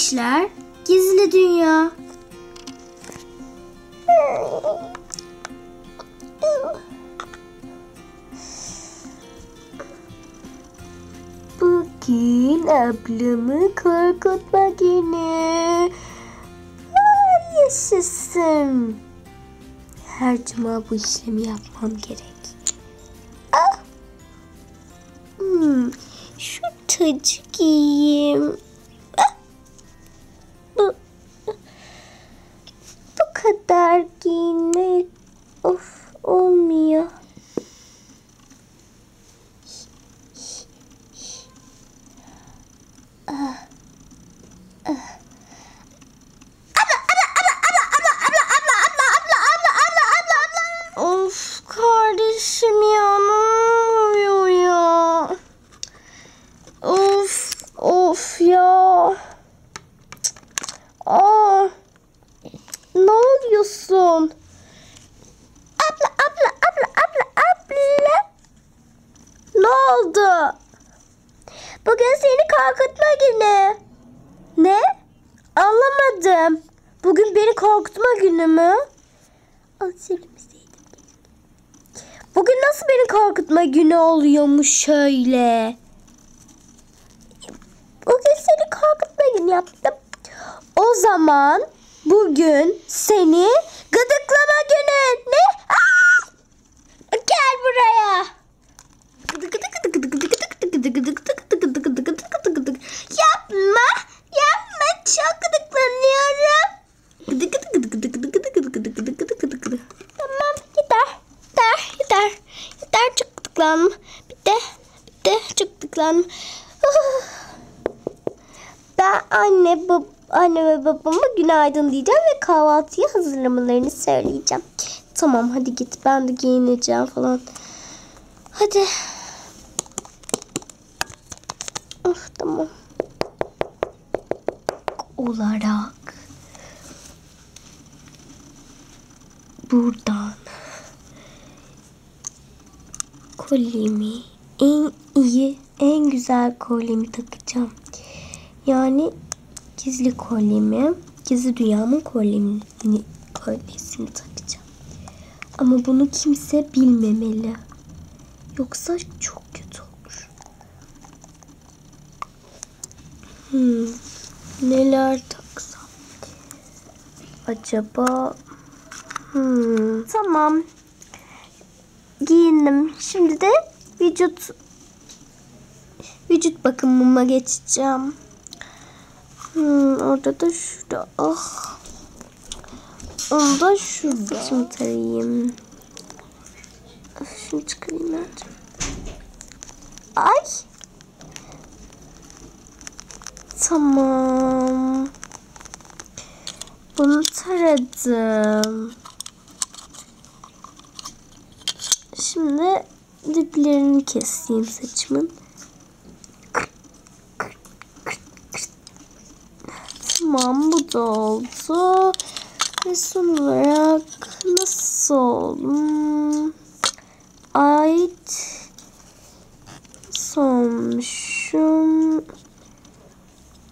demişler? Gizli dünya. Bugün ablamı korkutma günü. Yaşasın. Her cuma bu işlemi yapmam gerek. Ah. Hmm, şu tacı giyeyim. sakinlik of all ah. Bugün nasıl beni korkutma günü oluyormuş şöyle? Bugün seni korkutma günü yaptım. O zaman bugün seni gıdıklama günü. Ne? Aa! Gel buraya. Yapma. Yapma. Çok gıdıklanıyorum. Tamam yeter. Yeter. Yeter. Yeter çok gıdıklandım. Bitti. Bitti. Çok gıdıklandım. Ben anne, bab anne ve babama günaydın diyeceğim ve kahvaltıyı hazırlamalarını söyleyeceğim. Tamam hadi git ben de giyineceğim falan. Hadi. Of tamam. Olarak buradan kolyemi en iyi en güzel kolyemi takacağım. Yani gizli kolyemi, gizli dünyamın kolyemini, kolyesini takacağım. Ama bunu kimse bilmemeli. Yoksa çok kötü olur. Hmm, neler taksam? Acaba... Hmm, tamam. Giyindim. Şimdi de vücut vücut bakımıma geçeceğim. Hmm, orada da şurada. Ah. Onu da şurada. Şimdi tarayayım. Şunu çıkarayım ben. Ay. Tamam. Bunu taradım. Şimdi diplerini keseyim saçımın. Tamam bu da oldu. Ve son olarak nasıl oldum? Ait sonmuşum.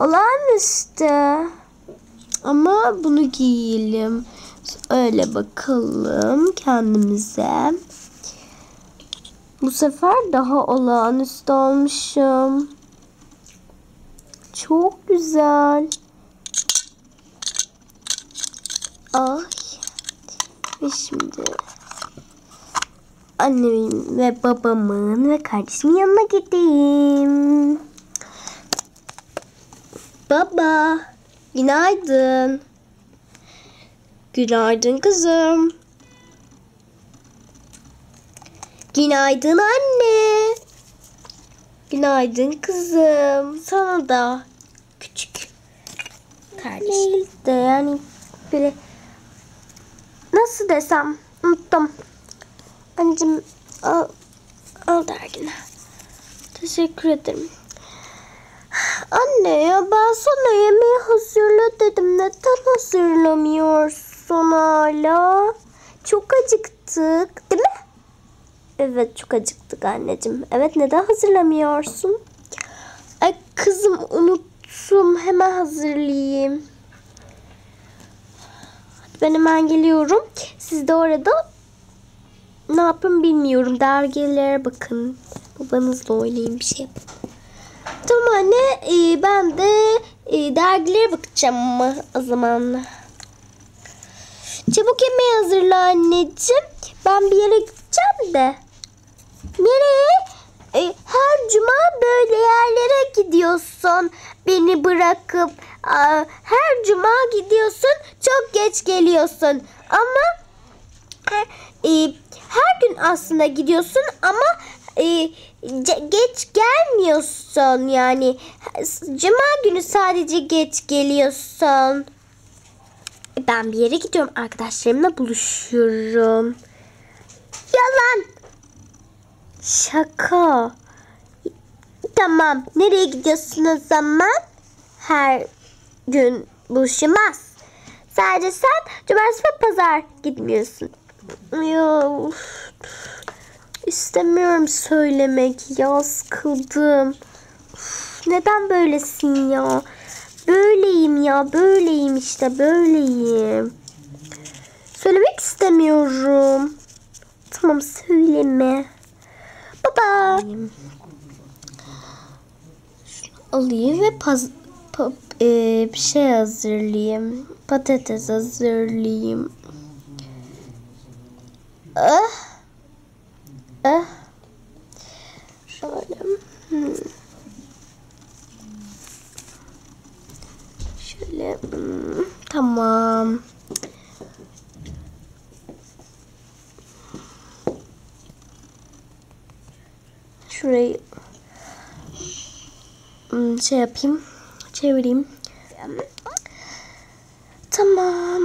Olağanüstü. Ama bunu giyelim. Öyle bakalım kendimize. Bu sefer daha olağanüstü olmuşum. Çok güzel. Ay. Ve şimdi annemin ve babamın ve kardeşimin yanına gideyim. Baba, günaydın. Günaydın kızım. Günaydın anne. Günaydın kızım. Sana da küçük kardeş. Değil de yani böyle nasıl desem unuttum. Anneciğim al, al dergini. Teşekkür ederim. Anne ya ben sana yemeği hazırla dedim. Neden hazırlamıyorsun hala? Çok acıktık değil mi? Evet çok acıktık anneciğim. Evet neden hazırlamıyorsun? Ay kızım unuttum hemen hazırlayayım. Ben hemen geliyorum. Siz de orada ne yapın bilmiyorum. Dergilere bakın. Babanızla oynayın bir şey yapın. Tamam anne e, ben de e, dergilere bakacağım ama o zaman. Çabuk yemeği hazırla anneciğim. Ben bir yere gideceğim de. Nereye? E, her cuma böyle gidiyorsun. Beni bırakıp her cuma gidiyorsun. Çok geç geliyorsun. Ama e, her gün aslında gidiyorsun ama e, geç gelmiyorsun yani. Cuma günü sadece geç geliyorsun. Ben bir yere gidiyorum. Arkadaşlarımla buluşuyorum. Yalan. Şaka. Tamam. Nereye gidiyorsun o zaman? Her gün buluşmaz. Sadece sen cumartesi ve pazar gitmiyorsun. Ya. İstemiyorum söylemek ya sıkıldım. Uf, neden böylesin ya? Böyleyim ya böyleyim işte böyleyim. Söylemek istemiyorum. Tamam söyleme. Baba. Alayım ve paz pa- e, şey hazırlayayım. Patates hazırlayayım. Ah. Ah. Şöyle. Hmm. Şöyle. hmm, Tamam. Şurayı şey yapayım. Çevireyim. Tamam.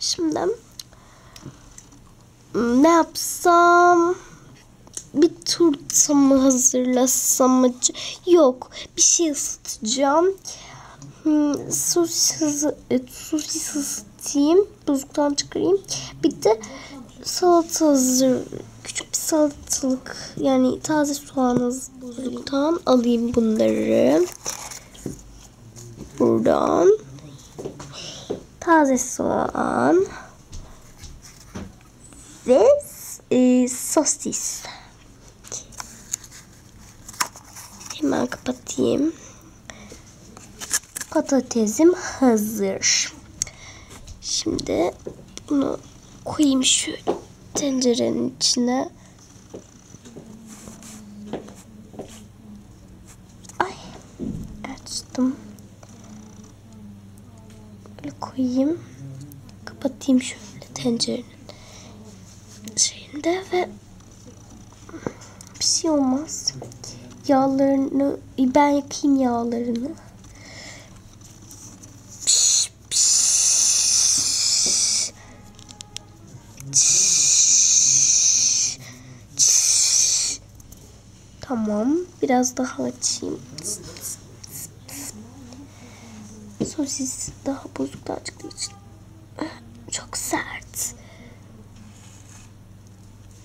Şimdi hmm, ne yapsam? Bir turta mı hazırlasam acaba? Yok. Bir şey ısıtacağım. Hmm, sosis, e, sosis ısıtayım. Buzluktan çıkarayım. Bir de salata hazır. Küçük bir salatalık. Yani taze soğan buzluktan alayım bunları. Buradan. Taze soğan. Ve e, sosis. Hemen kapatayım. Patatesim hazır. Şimdi bunu koyayım şöyle tencerenin içine. Ay açtım. Böyle koyayım. Kapatayım şöyle tencerenin şeyinde ve bir şey olmaz. Yağlarını ben yakayım yağlarını. Biraz daha açayım. Sosis daha bozuktan çıktığı için çok sert.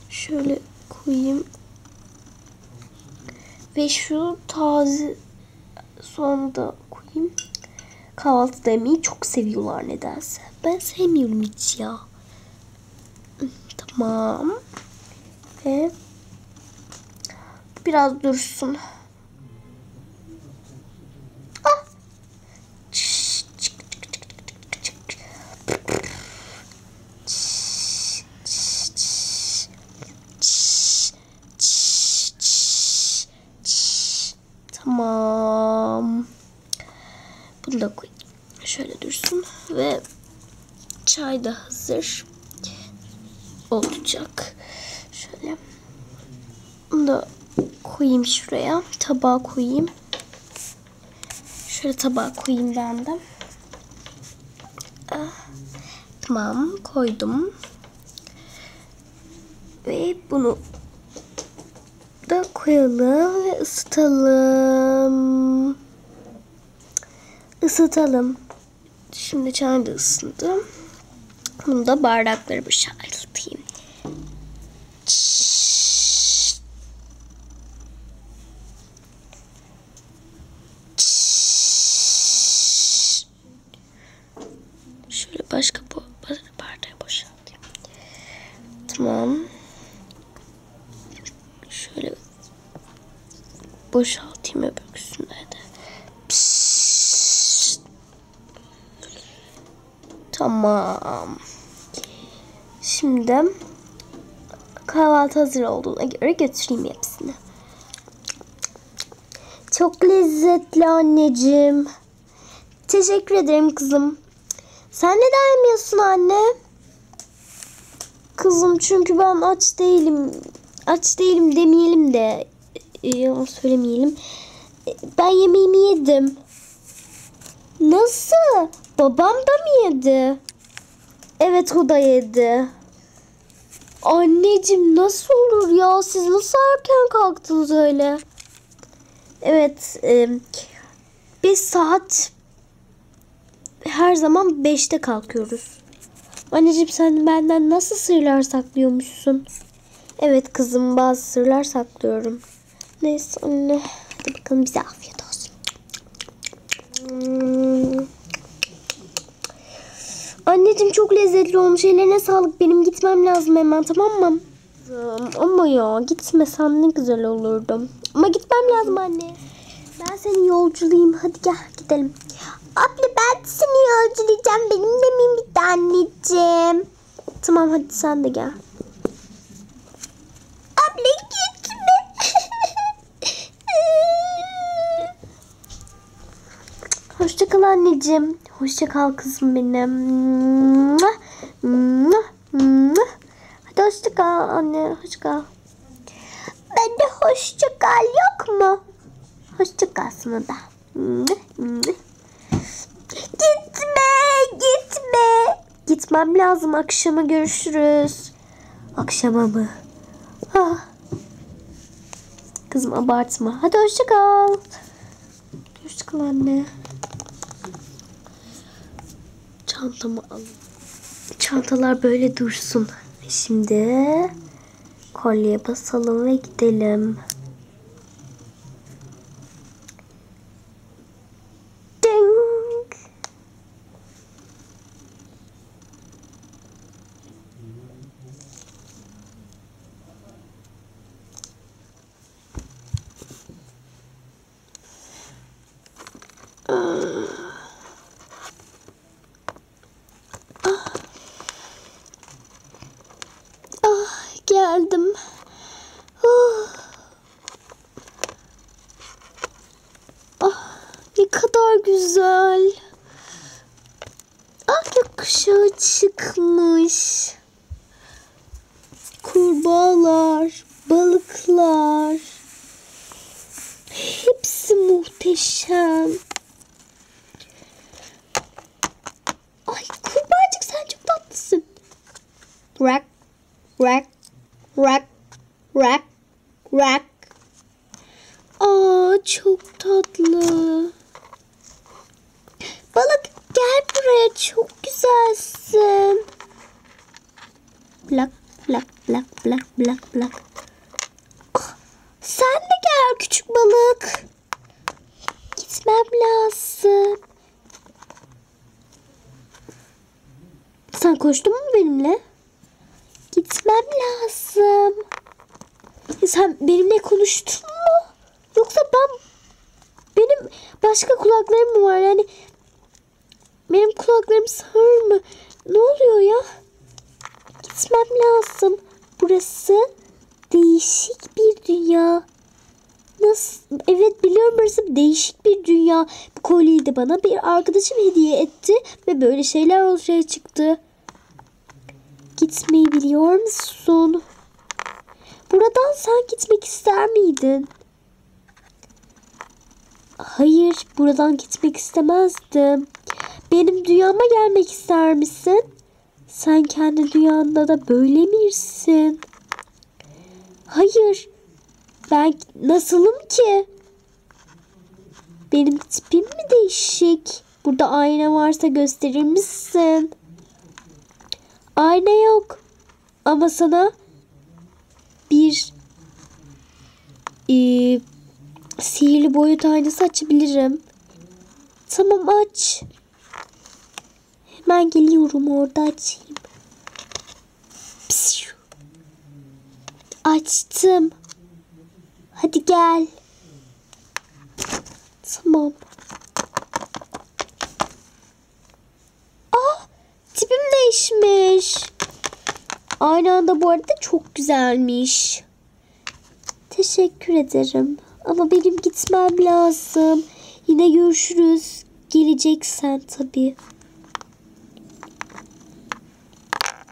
Şöyle koyayım. Ve şu taze soğanı da koyayım. Kahvaltıda yemeği çok seviyorlar nedense. Ben sevmiyorum hiç ya. Tamam. Ve biraz dursun. Ah! Tamam. Bunu da koyayım. Şöyle dursun ve çay da hazır olacak. Şöyle. Bunu da koyayım şuraya. Tabağa koyayım. Şöyle tabağa koyayım ben de. Ah, Tamam koydum. Ve bunu da koyalım ve ısıtalım. Isıtalım. Şimdi çay da ısındı. Bunu da bardakları boşaltayım. başka bu bardağı boşaltayım. Tamam. Şöyle boşaltayım öbürküsünde de. Pişt. Tamam. Şimdi kahvaltı hazır olduğuna göre götüreyim hepsini. Çok lezzetli anneciğim. Teşekkür ederim kızım. Sen neden yemiyorsun anne? Kızım çünkü ben aç değilim. Aç değilim demeyelim de yalan söylemeyelim. E, Ben yemeğimi yedim. Nasıl? Babam da mı yedi? Evet o da yedi. Anneciğim nasıl olur ya? Siz nasıl erken kalktınız öyle? Evet. E, biz saat her zaman 5'te kalkıyoruz. Anneciğim sen benden nasıl sırlar saklıyormuşsun? Evet kızım bazı sırlar saklıyorum. Neyse anne. Hadi bakalım bize afiyet olsun. Anneciğim çok lezzetli olmuş. Ellerine sağlık. Benim gitmem lazım hemen tamam mı? Ama ya gitmesen ne güzel olurdu. Ama gitmem lazım anne. Ben senin yolculuğum. Hadi gel gidelim. Abla ben seni yolculayacağım. Benim de miyim bir anneciğim? Tamam hadi sen de gel. Abla gitme. Hoşça kal anneciğim. Hoşça kal kızım benim. Hadi hoşça kal anne. Hoşça kal. Ben de hoşça kal yok mu? Hoşça kal sana da. Gitme, gitme. Gitmem lazım. Akşama görüşürüz. Akşama mı? Ah. Kızım abartma. Hadi hoşça kal. Hoşça kal anne. Çantamı al. Çantalar böyle dursun. Şimdi kolye basalım ve gidelim. Ding. Ah geldim. Ah. Ah ne kadar güzel. Ah yakışığı çıkmış. Kurbağalar, balıklar. Hepsi muhteşem. Ay kurbağacık sen çok tatlısın. Rack, rack, rack, rack, rack. Aa çok tatlı. Balık gel buraya çok güzelsin. Blak blak blak blak blak sen de gel küçük balık. Gitmem lazım. Sen koştun mu benimle? Gitmem lazım. E Sen benimle konuştun mu? Yoksa ben benim başka kulaklarım mı var? Yani benim kulaklarım sağır mı? Ne oluyor ya? Gitmem lazım. Burası değişik bir dünya. Nasıl? Evet biliyorum burası değişik bir dünya. Bu kolyeyi de bana bir arkadaşım hediye etti ve böyle şeyler ortaya çıktı. Gitmeyi biliyor musun? Buradan sen gitmek ister miydin? Hayır, buradan gitmek istemezdim. Benim dünyama gelmek ister misin? Sen kendi dünyanda da böyle misin? Hayır. Ben nasılım ki? Benim tipim mi değişik? Burada ayna varsa gösterir misin? Ayna yok. Ama sana bir eee, sihirli boyut aynası açabilirim. Tamam aç. Hemen geliyorum orada açayım. Pişu. Açtım. Hadi gel. Tamam. Ah tipim değişmiş. Aynı anda bu arada çok güzelmiş. Teşekkür ederim. Ama benim gitmem lazım. Yine görüşürüz. Geleceksen tabii.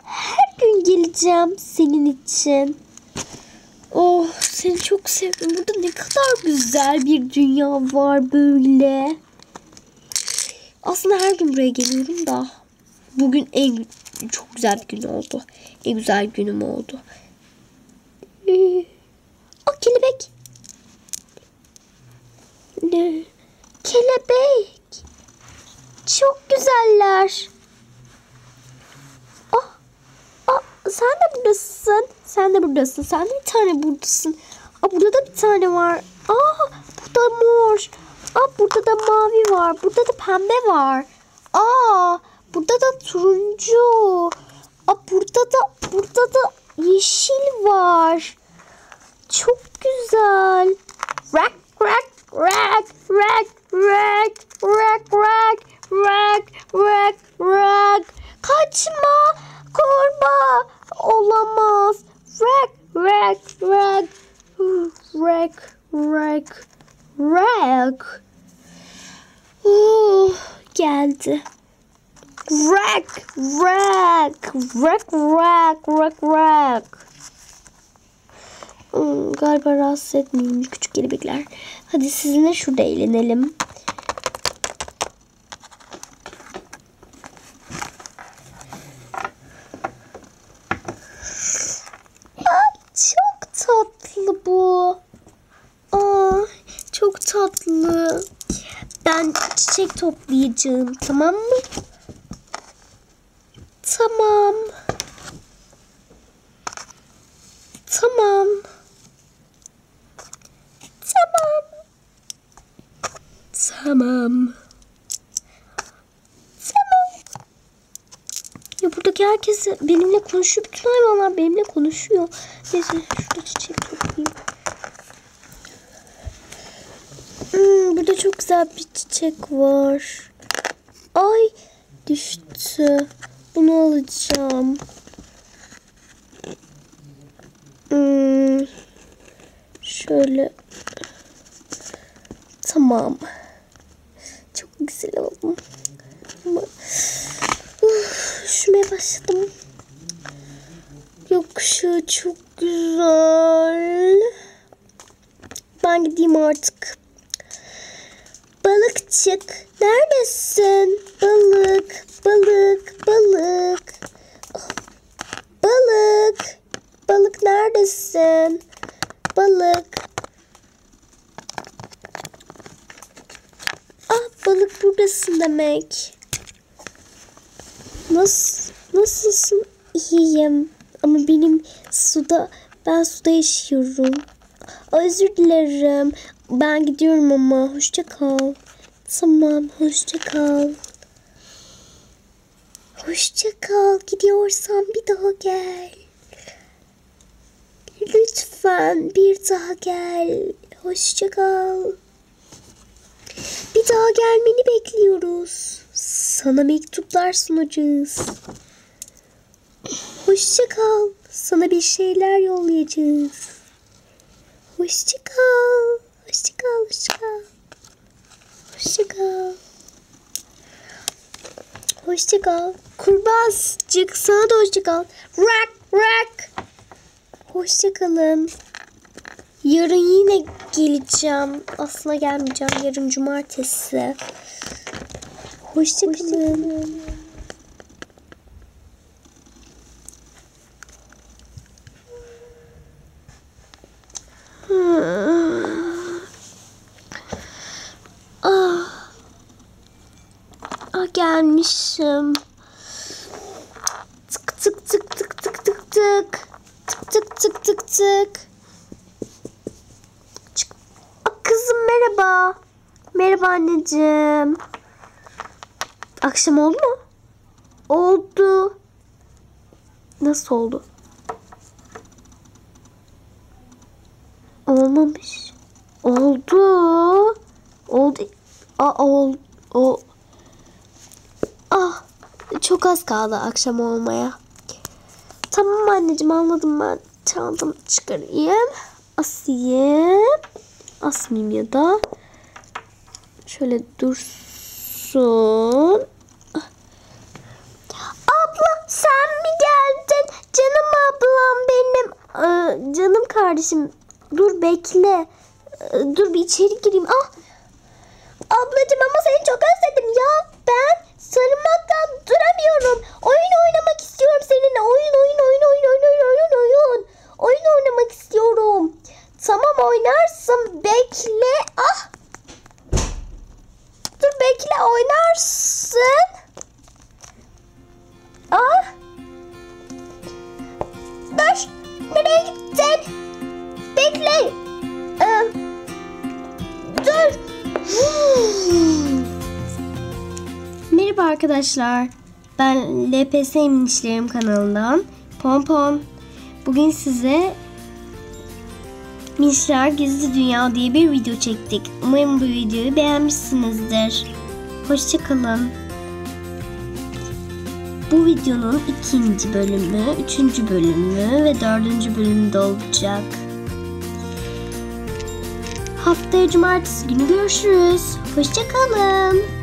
Her gün geleceğim senin için. Oh seni çok sevdim. Burada ne kadar güzel bir dünya var böyle. Aslında her gün buraya geliyorum da. Bugün en çok güzel bir gün oldu. En güzel günüm oldu. Ee, o kelebek. Ne? Kelebek. Çok güzeller. Ah, ah, sen de buradasın. Sen de buradasın. Sen de bir tane buradasın. Aa, burada da bir tane var. Aa, burada mor. Aa, burada da mavi var. Burada da pembe var. Aa, burada da turuncu. Aa, burada da burada da yeşil var. Çok güzel. Rak rak rak rak rak rak rak rak rak rak. Kaçma Korba olamaz. Wreck, wreck, wreck, wreck, wreck, wreck. Oh, geldi. Wreck, wreck, wreck, wreck, wreck, wreck. Hmm, galiba rahatsız etmeyeyim küçük kelebekler. Hadi sizinle şurada eğlenelim. Çiçek toplayacağım tamam mı? Tamam. Tamam. Tamam. Tamam. Tamam. Ya buradaki herkes benimle konuşuyor. Bütün hayvanlar benimle konuşuyor. Neyse şurada çiçek toplayayım. Hmm, burada çok güzel bir çiçek var. Ay düştü. Bunu alacağım. Hmm, şöyle. Tamam. Çok güzel oldum. Ama Uf, üşümeye başladım. Yokuşu çok güzel. Ben gideyim artık. Balıkçık neredesin? Balık, balık, balık. Balık, balık neredesin? Balık. Ah balık buradasın demek. Nasıl, nasılsın? İyiyim. Ama benim suda, ben suda yaşıyorum. Özür dilerim. Ben gidiyorum ama. Hoşça kal. Tamam, hoşça kal. Hoşça kal. Gidiyorsan bir daha gel. Lütfen bir daha gel. Hoşça kal. Bir daha gelmeni bekliyoruz. Sana mektuplar sunacağız. Hoşça kal. Sana bir şeyler yollayacağız. Hoşça kal. Hoşça kal. Hoşça kal. Hoşçakal. Hoşçakal. Kurbağacık sana da hoşçakal. Rak rak. Hoşçakalın. Yarın yine geleceğim. Aslında gelmeyeceğim. Yarın cumartesi. Hoşçakalın. Hoşçakalın. Ah gelmişim. Tık tık tık tık tık tık tık. Tık tık tık tık tık. Çık. Ah, kızım merhaba. Merhaba anneciğim. Akşam oldu mu? Oldu. Nasıl oldu? Olmamış. Oldu. Oldu. Aa, ol, o. Ah, çok az kaldı akşam olmaya. Tamam anneciğim anladım ben. Çantamı çıkarayım. Asayım. Asmayayım ya da. Şöyle dursun. Abla sen mi geldin? Canım ablam benim. Ee, canım kardeşim. Dur bekle. Ee, dur bir içeri gireyim. Ah. Ablacığım ama seni çok özledim ya. Duramıyorum. Oyun oynamak istiyorum seninle. Oyun oyun oyun oyun oyun oyun oyun oyun. Oyun oynamak istiyorum. Tamam oynarsın. Bekle. Ah. Dur bekle oynarsın. Ah. Dur. Nereye? Bekle. Dur. Merhaba arkadaşlar. Ben LPS Minişlerim kanalından Pompon. Bugün size Minişler Gizli Dünya diye bir video çektik. Umarım bu videoyu beğenmişsinizdir. Hoşçakalın. Bu videonun ikinci bölümü, üçüncü bölümü ve dördüncü bölümde olacak. Haftaya cumartesi günü görüşürüz. Hoşçakalın.